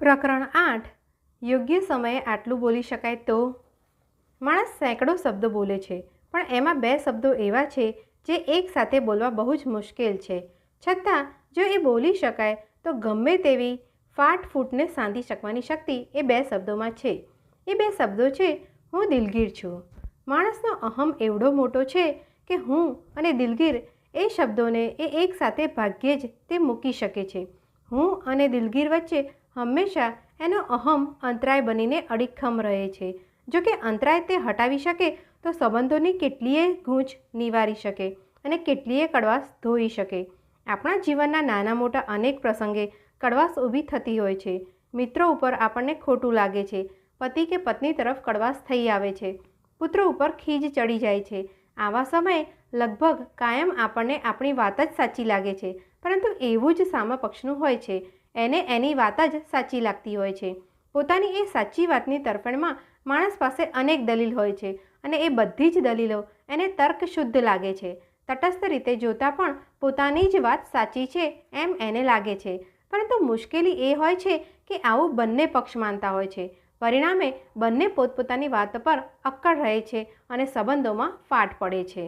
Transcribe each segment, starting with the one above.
પ્રકરણ આઠ. યોગ્ય સમયે આટલું બોલી શકાય તો? માણસ સેંકડો શબ્દો બોલે છે, પણ એમાં બે શબ્દો એવા છે જે એકસાથે બોલવા બહુ જ મુશ્કેલ છે. છતાં, જો એ બોલી શકાય, તો ગમે તેવી ફાટ ફૂટને સાંધી શકવાની શક્તિ એ બે શબ્દોમાં છે. એ બે શબ્દો છે, હું દિલગીર છું. માણસનો અહમ એવડો મોટો છે કે હું અને દિલગીર એ શબ્દોને એ એકસાથે ભાગ્યે જ તે મૂકી શકે છે. હું અને દિલગીર વચ્ચે હંમેશા એનો અહમ અંતરાય બનીને અડીખમ રહે છે. જો કે અંતરાય તે હટાવી શકે, તો સંબંધોની કેટલીય ગૂંચ નિવારી શકે અને કેટલીય કડવાશ ધોઈ શકે. આપણા જીવનના નાના મોટા અનેક પ્રસંગે કડવાશ ઊભી થતી હોય છે. મિત્રો ઉપર આપણને ખોટું લાગે છે. પતિ કે પત્ની તરફ કડવાશ થઈ આવે છે. પુત્ર ઉપર ખીજ ચડી જાય છે. આવા સમયે લગભગ કાયમ આપણને આપણી વાત જ સાચી લાગે છે. પરંતુ એવું જ સામા પક્ષનું હોય છે. એને એની વાત જ સાચી લાગતી હોય છે. પોતાની એ સાચી વાતની તરફેણમાં માણસ પાસે અનેક દલીલ હોય છે અને એ બધી જ દલીલો એને તર્ક શુદ્ધ લાગે છે. તટસ્થ રીતે જોતાં પણ પોતાની જ વાત સાચી છે એમ એને લાગે છે. પરંતુ મુશ્કેલી એ હોય છે કે આવું બંને પક્ષ માનતા હોય છે. પરિણામે બંને પોતપોતાની વાત પર અક્કડ રહે છે અને સંબંધોમાં ફાટ પડે છે.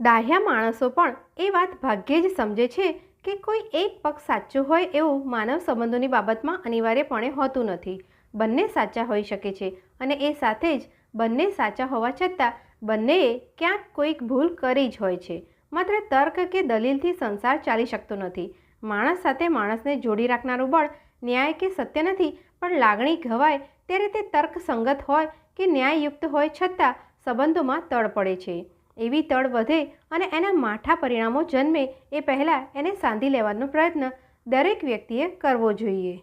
ડાહ્યા માણસો પણ એ વાત ભાગ્યે જ સમજે છે કે કોઈ એક પક્ષ સાચું હોય એવું માનવ સંબંધોની બાબતમાં અનિવાર્યપણે હોતું નથી. બંને સાચા હોઈ શકે છે અને એ સાથે જ બંને સાચા હોવા છતાં બંનેએ ક્યાંક કોઈક ભૂલ કરી જ હોય છે. માત્ર તર્ક કે દલીલથી સંસાર ચાલી શકતો નથી. માણસ સાથે માણસને જોડી રાખનારું બળ ન્યાય કે સત્ય નથી, પણ લાગણી ઘવાય ત્યારે તે તર્કસંગત હોય કે ન્યાયયુક્ત હોય છતાં સંબંધોમાં તડ પડે છે. એવી તળ વધે અને એના માઠા પરિણામો જન્મે એ પહેલાં એને સાંધી લેવાનો પ્રયત્ન દરેક વ્યક્તિએ કરવો જોઈએ.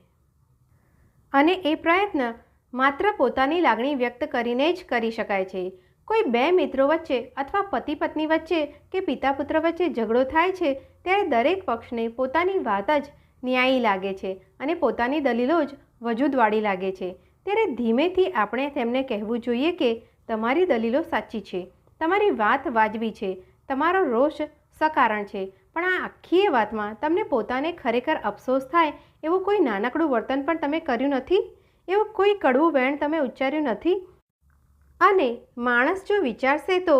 અને એ પ્રયત્ન માત્ર પોતાની લાગણી વ્યક્ત કરીને જ કરી શકાય છે. કોઈ બે મિત્રો વચ્ચે અથવા પતિ પત્ની વચ્ચે કે પિતા પુત્ર વચ્ચે ઝઘડો થાય છે ત્યારે દરેક પક્ષને પોતાની વાત જ ન્યાયી લાગે છે અને પોતાની દલીલો જ વજૂદવાળી લાગે છે. ત્યારે ધીમેથી આપણે તેમને કહેવું જોઈએ કે તમારી દલીલો સાચી છે. તમારી વાત વાજબી છે, તમારો રોષ સકારણ છે, પણ આ આખી વાતમાં તમને પોતાને ખરેખર અફસોસ થાય એવું કોઈ નાનકડું વર્તન પણ તમે કર્યું નથી? એવું કોઈ કડવું વેણ તમે ઉચ્ચાર્યું નથી? અને માણસ જો વિચારશે તો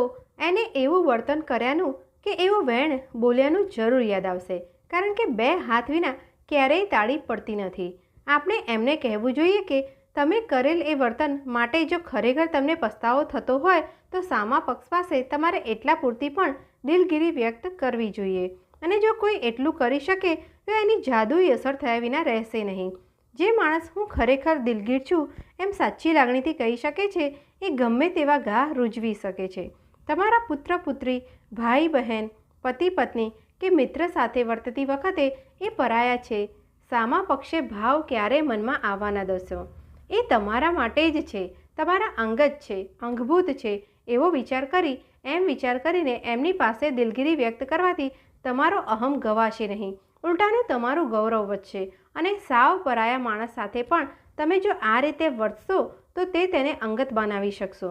એને એવું વર્તન કર્યાનું કે એવું વેણ બોલ્યાનું જરૂર યાદ આવશે, કારણ કે બે હાથ વિના ક્યારેય તાળી પડતી નથી. આપણે એમને કહેવું જોઈએ કે તમે કરેલ એ વર્તન માટે જો ખરેખર તમને પસ્તાવો થતો હોય, તો સામા પક્ષ પાસે તમારે એટલા પૂરતી પણ દિલગીરી વ્યક્ત કરવી જોઈએ. અને જો કોઈ એટલું કરી શકે, તો એની જાદુઈ અસર થયા વિના રહેશે નહીં. જે માણસ હું ખરેખર દિલગીર છું, એમ સાચી લાગણીથી કહી શકે છે, એ ગમે તેવા ઘા રૂજવી શકે છે. તમારા પુત્ર, પુત્રી, ભાઈ, બહેન, પતિ, પત્ની કે મિત્ર સાથે વર્તતી વખતે એ પરાયા છે. સામા પક્ષે ભાવ ક્યારે મનમાં આવવાના ન દસો એ તમારા માટે જ છે. તમારા અંગત છે, અંગભૂત છે. એવો વિચાર કરી, એમ વિચાર કરીને એમની પાસે દિલગીરી વ્યક્ત કરવાથી તમારો અહમ ગવાશે નહીં. ઉલટાનું તમારું ગૌરવ વધશે અને સાવ પરાયા માણસ સાથે પણ તમે જો આ રીતે વર્તશો, તો તે તેને અંગત બનાવી શકશો.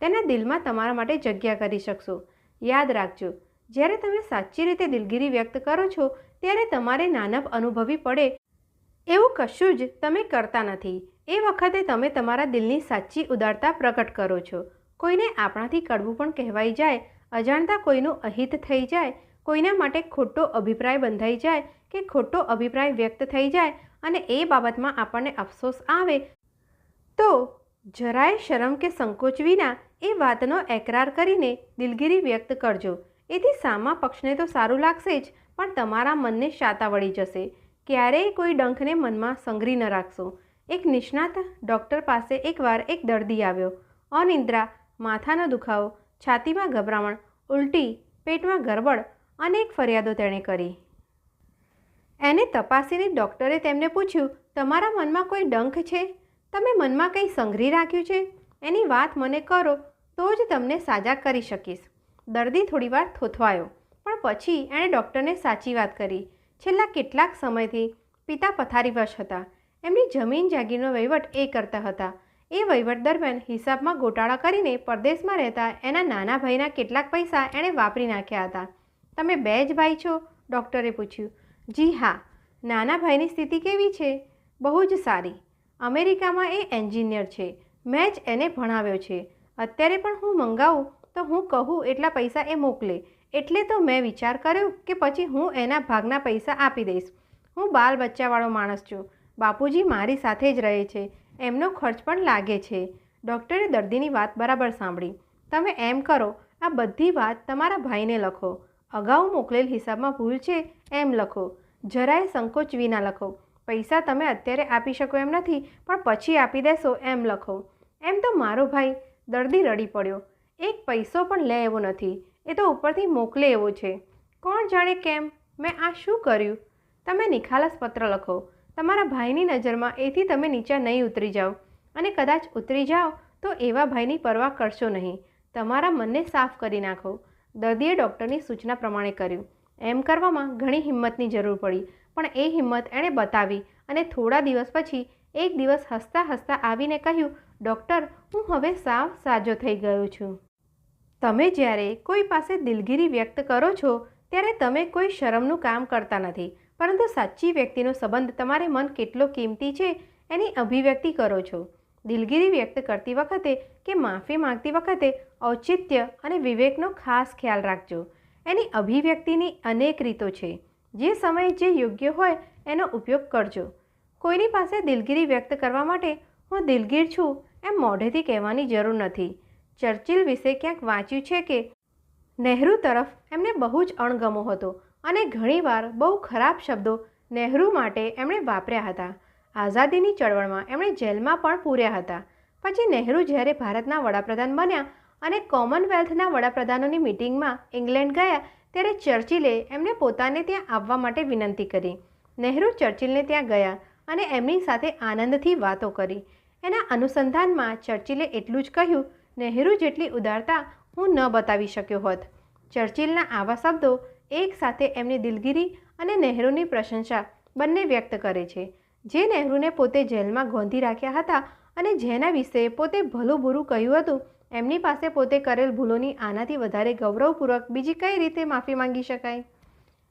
તેના દિલમાં તમારા માટે જગ્યા કરી શકશો. યાદ રાખજો, જ્યારે તમે સાચી રીતે દિલગીરી વ્યક્ત કરો છો, ત્યારે તમારે નાનપ અનુભવી પડે એવું કશું જ તમે કરતા નથી. એ વખતે તમે તમારા દિલની સાચી ઉદારતા પ્રકટ કરો છો. કોઈને આપણાથી કડવું પણ કહેવાઈ જાય, અજાણતા કોઈનું અહિત થઈ જાય, કોઈના માટે ખોટો અભિપ્રાય બંધાઈ જાય કે ખોટો અભિપ્રાય વ્યક્ત થઈ જાય અને એ બાબતમાં આપણને અફસોસ આવે, તો જરાય શરમ કે સંકોચ વિના એ વાતનો એકરાર કરીને દિલગીરી વ્યક્ત કરજો. એથી સામા પક્ષને તો સારું લાગશે જ, પણ તમારા મનને શાતા વળી જશે. ક્યારેય કોઈ ડંખને મનમાં સંઘરી ન રાખશો. એક નિષ્ણાત ડૉક્ટર પાસે એકવાર એક દર્દી આવ્યો. અનિદ્રા, માથાનો દુખાવો, છાતીમાં ગભરામણ, ઉલટી, પેટમાં ગરબડ અનેક ફરિયાદો તેણે કરી. એને તપાસીને ડૉક્ટરે તેમને પૂછ્યું, તમારા મનમાં કોઈ ડંખ છે? તમે મનમાં કંઈ સંઘરી રાખ્યું છે? એની વાત મને કરો, તો જ તમને સાજા કરી શકીશ. દર્દી થોડીવાર થોથવાયો, પણ પછી એણે ડૉક્ટરને સાચી વાત કરી. છેલ્લા કેટલાક સમયથી પિતા પથારીવશ હતા. એમની જમીન જાગીરનો વહીવટ એ કરતા હતા. એ વહીવટ દરમિયાન હિસાબમાં ગોટાળા કરીને પરદેશમાં રહેતા એના નાના ભાઈના કેટલાક પૈસા એણે વાપરી નાખ્યા હતા. તમે બે જ ભાઈ છો? ડૉક્ટરે પૂછ્યું. જી હા. નાના ભાઈની સ્થિતિ કેવી છે? બહુ જ સારી. અમેરિકામાં એ એન્જિનિયર છે. મેં જ એને ભણાવ્યો છે. અત્યારે પણ હું મંગાવું તો હું કહું એટલા પૈસા એ મોકલે. એટલે તો મેં વિચાર કર્યો કે પછી હું એના ભાગના પૈસા આપી દઈશ. હું બાલ બચ્ચાવાળો માણસ છું. બાપુજી મારી સાથે જ રહે છે. એમનો ખર્ચ પણ લાગે છે. ડૉક્ટરે દર્દીની વાત બરાબર સાંભળી. તમે એમ કરો, આ બધી વાત તમારા ભાઈને લખો. અગાઉ મોકલેલ હિસાબમાં ભૂલ છે, એમ લખો. જરાય સંકોચ વિના લખો. પૈસા તમે અત્યારે આપી શકો એમ નથી, પણ પછી આપી દેશો, એમ લખો. એમ તો મારો ભાઈ. દર્દી રડી પડ્યો. એક પૈસો પણ લે એવો નથી. એ તો ઉપરથી મોકલે એવો છે. કોણ જાણે કેમ? મેં આ શું કર્યું? તમે નિખાલસ પત્ર લખો. તમારા ભાઈની નજરમાં એથી તમે નીચા નહીં ઉતરી જાઓ. અને કદાચ ઉતરી જાઓ તો એવા ભાઈની પરવા કરશો નહીં. તમારા મનને સાફ કરી નાખો. દર્દીએ ડૉક્ટરની સૂચના પ્રમાણે કર્યું. એમ કરવામાં ઘણી હિંમતની જરૂર પડી. પણ એ હિંમત એણે બતાવી અને થોડા દિવસ પછી એક દિવસ હસતા હસતા આવીને કહ્યું, ડૉક્ટર, હું હવે સાવ સાજો થઈ ગયો છું. તમે જ્યારે કોઈ પાસે દિલગીરી વ્યક્ત કરો છો, ત્યારે તમે કોઈ શરમનું કામ કરતા નથી. પરંતુ સાચી વ્યક્તિનો સંબંધ તમારે મન કેટલો કિંમતી છે એની અભિવ્યક્તિ કરો છો. દિલગીરી વ્યક્ત કરતી વખતે કે માફી માંગતી વખતે ઔચિત્ય અને વિવેકનો ખાસ ખ્યાલ રાખજો. એની અભિવ્યક્તિની અનેક રીતો છે. જે સમયે જે યોગ્ય હોય એનો ઉપયોગ કરજો. કોઈની પાસે દિલગીરી વ્યક્ત કરવા માટે હું દિલગીર છું એમ મોઢેથી કહેવાની જરૂર નથી. ચર્ચિલ વિશે ક્યાંક વાંચ્યું છે કે, નહેરુ તરફ એમને બહુ જ અણગમો હતો. અને ઘણીવાર બહુ ખરાબ શબ્દો નહેરુ માટે એમણે વાપર્યા હતા. આઝાદીની ચળવળમાં એમણે જેલમાં પણ પૂર્યા હતા. પછી નહેરુ જ્યારે ભારતના વડાપ્રધાન બન્યા અને કોમનવેલ્થના વડાપ્રધાનોની મિટિંગમાં ઇંગ્લેન્ડ ગયા ત્યારે ચર્ચિલે એમને પોતાને ત્યાં આવવા માટે વિનંતી કરી. નહેરુ ચર્ચિલને ત્યાં ગયા અને એમની સાથે આનંદથી વાતો કરી. એના અનુસંધાનમાં ચર્ચિલે એટલું જ કહ્યું, નહેરુ જેટલી ઉદારતા હું ન બતાવી શક્યો હોત. ચર્ચિલના આવા શબ્દો એક સાથે એમની દિલગીરી અને નહેરુની પ્રશંસા બંને વ્યક્ત કરે છે. જે નહેરુને પોતે જેલમાં ગોંધી રાખ્યા હતા અને જેના વિશે પોતે ભલું બુરું કહ્યું હતું, એમની પાસે પોતે કરેલ ભૂલોની આનાથી વધારે ગૌરવપૂર્વક બીજી કઈ રીતે માફી માંગી શકાય?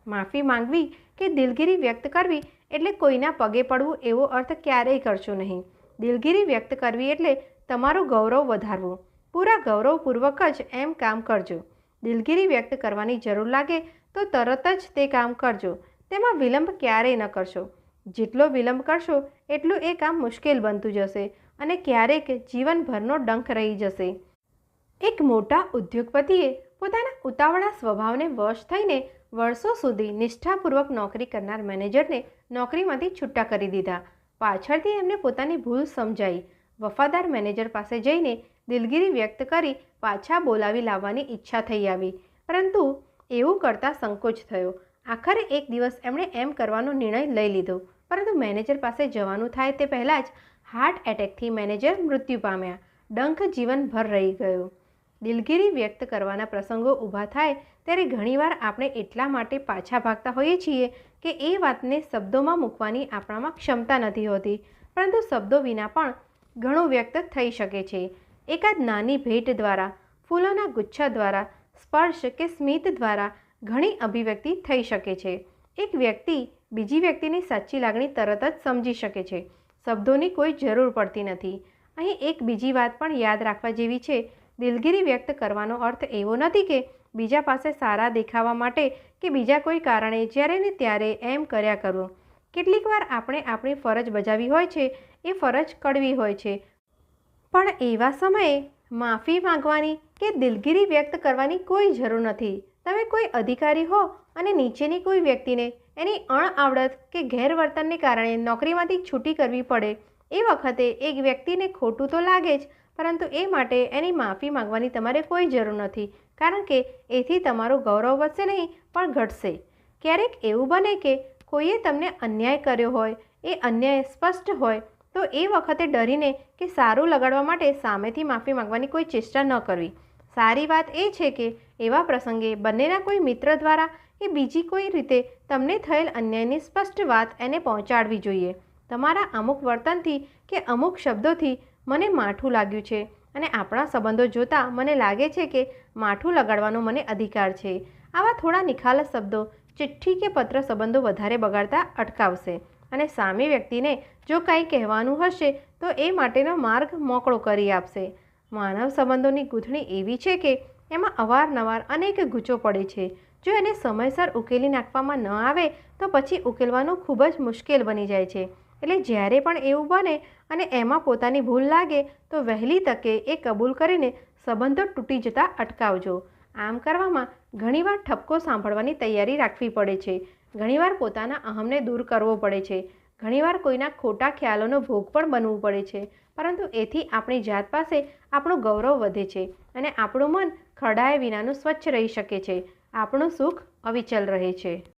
માફી માંગવી કે દિલગીરી વ્યક્ત કરવી એટલે કોઈના પગે પડવું એવો અર્થ ક્યારેય કરશો નહીં. દિલગીરી વ્યક્ત કરવી એટલે તમારું ગૌરવ વધારવું. પૂરા ગૌરવપૂર્વક જ એમ કામ કરજો. દિલગીરી વ્યક્ત કરવાની જરૂર લાગે તો તરત જ તે કામ કરજો. તેમાં વિલંબ ક્યારેય ન કરશો. જેટલો વિલંબ કરશો, એટલું એ કામ મુશ્કેલ બનતું જશે અને ક્યારેક જીવનભરનો ડંખ રહી જશે. એક મોટા ઉદ્યોગપતિએ પોતાના ઉતાવળા સ્વભાવને વશ થઈને વર્ષો સુધી નિષ્ઠાપૂર્વક નોકરી કરનાર મેનેજરને નોકરીમાંથી છૂટા કરી દીધા. પાછળથી એમને પોતાની ભૂલ સમજાઈ. વફાદાર મેનેજર પાસે જઈને દિલગીરી વ્યક્ત કરી પાછા બોલાવી લાવવાની ઈચ્છા થઈ આવી. પરંતુ એવું કરતાં સંકોચ થયો. આખરે એક દિવસ એમણે એમ કરવાનો નિર્ણય લઈ લીધો. પરંતુ મેનેજર પાસે જવાનું થાય તે પહેલાં જ હાર્ટ એટેકથી મેનેજર મૃત્યુ પામ્યા. ડંખ જીવનભર રહી ગયો. દિલગીરી વ્યક્ત કરવાના પ્રસંગો ઊભા થાય ત્યારે ઘણીવાર આપણે એટલા માટે પાછા ભાગતા હોઈએ છીએ કે એ વાતને શબ્દોમાં મૂકવાની આપણામાં ક્ષમતા નથી હોતી. પરંતુ શબ્દો વિના પણ ઘણું વ્યક્ત થઈ શકે છે. એકાદ નાની ભેટ દ્વારા, ફૂલોના ગુચ્છા દ્વારા સ્પર્શ કે સ્મિત દ્વારા ઘણી અભિવ્યક્તિ થઈ શકે છે. એક વ્યક્તિ બીજી વ્યક્તિની સાચી લાગણી તરત જ સમજી શકે છે. શબ્દોની કોઈ જરૂર પડતી નથી. અહીં એક બીજી વાત પણ યાદ રાખવા જેવી છે. દિલગીરી વ્યક્ત કરવાનો અર્થ એવો નથી કે બીજા પાસે સારા દેખાવા માટે કે બીજા કોઈ કારણે જ્યારે ને ત્યારે એમ કર્યા કરવું કેટલીક વાર આપણે આપણી ફરજ બજાવી હોય છે, એ ફરજ કડવી હોય છે. પણ એવા સમયે માફી માંગવાની કે દિલગીરી વ્યક્ત કરવાની કોઈ જરૂર નથી. તમે કોઈ અધિકારી હો અને નીચેની કોઈ વ્યક્તિને એની અણઆવડત કે ગેરવર્તનને કારણે નોકરીમાંથી છૂટી કરવી પડે. એ વખતે એક વ્યક્તિને ખોટું તો લાગે જ, પરંતુ એ માટે એની માફી માંગવાની તમારે કોઈ જરૂર નથી, કારણ કે એથી તમારું ગૌરવ વધશે નહીં, પણ ઘટશે. ક્યારેક એવું બને કે કોઈએ તમને અન્યાય કર્યો હોય, એ અન્યાય સ્પષ્ટ હોય, તો એ વખતે ડરીને કે સારું લગાડવા માટે સામેથી માફી માંગવાની કોઈ ચેષ્ટા ન કરવી. સારી વાત એ છે કે એવા પ્રસંગે બંનેના કોઈ મિત્ર દ્વારા કે બીજી કોઈ રીતે તમને થયેલ અન્યાયની સ્પષ્ટ વાત એને પહોંચાડવી જોઈએ. તમારા અમુક વર્તનથી કે અમુક શબ્દોથી મને માઠું લાગ્યું છે અને આપણા સંબંધો જોતાં મને લાગે છે કે માઠું લગાડવાનો મને અધિકાર છે. આવા થોડા નિખાલસ શબ્દો ચિઠ્ઠી કે પત્ર સંબંધો વધારે બગાડતા અટકાવશે અને સામી વ્યક્તિને જો કંઈ કહેવાનું હશે તો એ માટેનો માર્ગ મોકળો કરી આપશે. માનવ સંબંધોની ગૂંથણી એવી છે કે એમાં અવારનવાર અનેક ગૂંચો પડે છે. જો એને સમયસર ઉકેલી નાખવામાં ન આવે, તો પછી ઉકેલવાનું ખૂબ જ મુશ્કેલ બની જાય છે. એટલે જ્યારે પણ એવું બને અને એમાં પોતાની ભૂલ લાગે, તો વહેલી તકે એ કબૂલ કરીને સંબંધો તૂટી જતા અટકાવજો. આમ કરવામાં ઘણીવાર ઠપકો સાંભળવાની તૈયારી રાખવી પડે છે. ઘણીવાર પોતાના અહમને દૂર કરવો પડે છે. ઘણીવાર કોઈના ખોટા ખ્યાલોનો ભોગ પણ બનવું પડે છે, પરંતુ એથી આપણી જાત પાસે આપણું ગૌરવ વધે છે અને આપણું મન ખરડાય વિનાનું સ્વચ્છ રહી શકે છે. આપણું સુખ અવિચલ રહે છે.